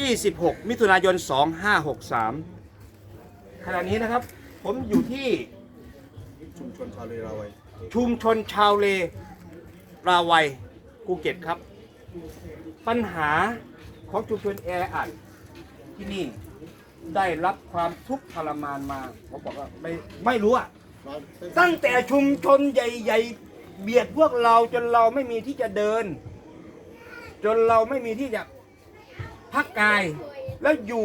26 มิถุนายน 2563 ขณะนี้นะครับ ผมอยู่ที่ชุมชนชาวเลราวัยชุมชนชาวเลราวัยภูเก็ตครับ ปัญหาของชุมชนแออัดที่นี่ได้รับความทุกข์ทรมานมาผมบอกว่าไม่ไม่รู้อะตั้งแต่ชุมชนใหญ่ ๆ เบียดพวกเราจนเราไม่มีที่จะเดิน จนเราไม่มีที่จะ พักกายแล้วอยู่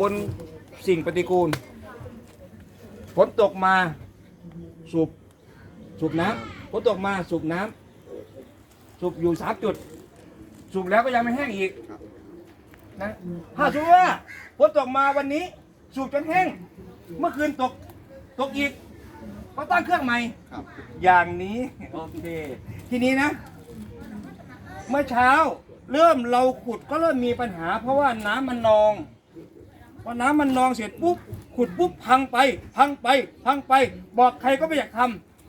บนสิ่งปฏิกูลฝนตกมาสูบสูบน้ำฝนตกมาสูบน้ำสูบอยู่สามจุด สูบแล้วก็ยังไม่แห้งอีกนะถ้าสูบว่าฝนตกมาวันนี้ สูบจนแห้ง เมื่อคืนตกตกอีกก็ตั้งเครื่องใหม่ครับอย่างนี้โอเคทีนี้นะ เมื่อเช้า เริ่มเราขุดก็เริ่มมีปัญหา เพราะว่าน้ำมันนองพอน้ำมันนองเสร็จปุ๊บขุดปุ๊บพังไป พังไป พังไป บอกใครก็ไม่อยากท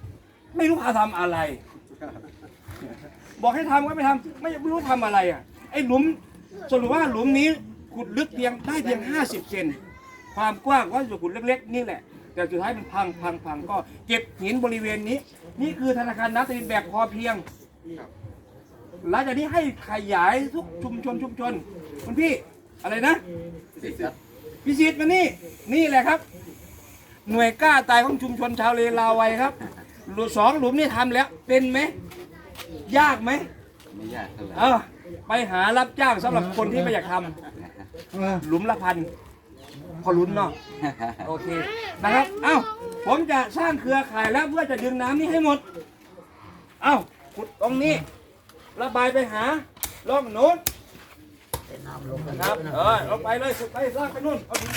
ำไม่รู้พาทำอะไร บอกให้ทำก็ไม่ทำไม่รู้ทำอะไรอะไอ้หลุมสรุปว่าหลุมนี้ขุดลึกเพียงได้เพียง 50 เซนความกว้างก็จะขุดเล็กๆ นี่แหละ แต่สุดท้ายมันพังพังพังก็เก็บหินบริเวณนี้ นี่คือธนาคารน้ำตะลินแบบพอเพียง หลังจากนี้ให้ขยายทุกชุมชนชุมชนคุณพี่อะไรนะติดครับพิสิทธิ์มานี่นี่แหละครับ หน่วยกล้าตายของชุมชนชาวเลลาวัยครับหลุมสองหลุมนี่ทำแล้วเป็นไหมยากไหมไม่ยากเท่าไหร่เออไปหารับจ้างสำหรับคนที่ไม่อยากทำหลุมละพันพอลุ้นเนาะโอเคนะครับ เอ้าผมจะสร้างเครือข่ายแล้วเพื่อจะดึงน้ำนี้ให้หมด เอ้าขุดตรงนี้ ระบายไปหาล่องโน้นนะครับเออลงไปเลยสุดไปลากไปนู่นเอาถุง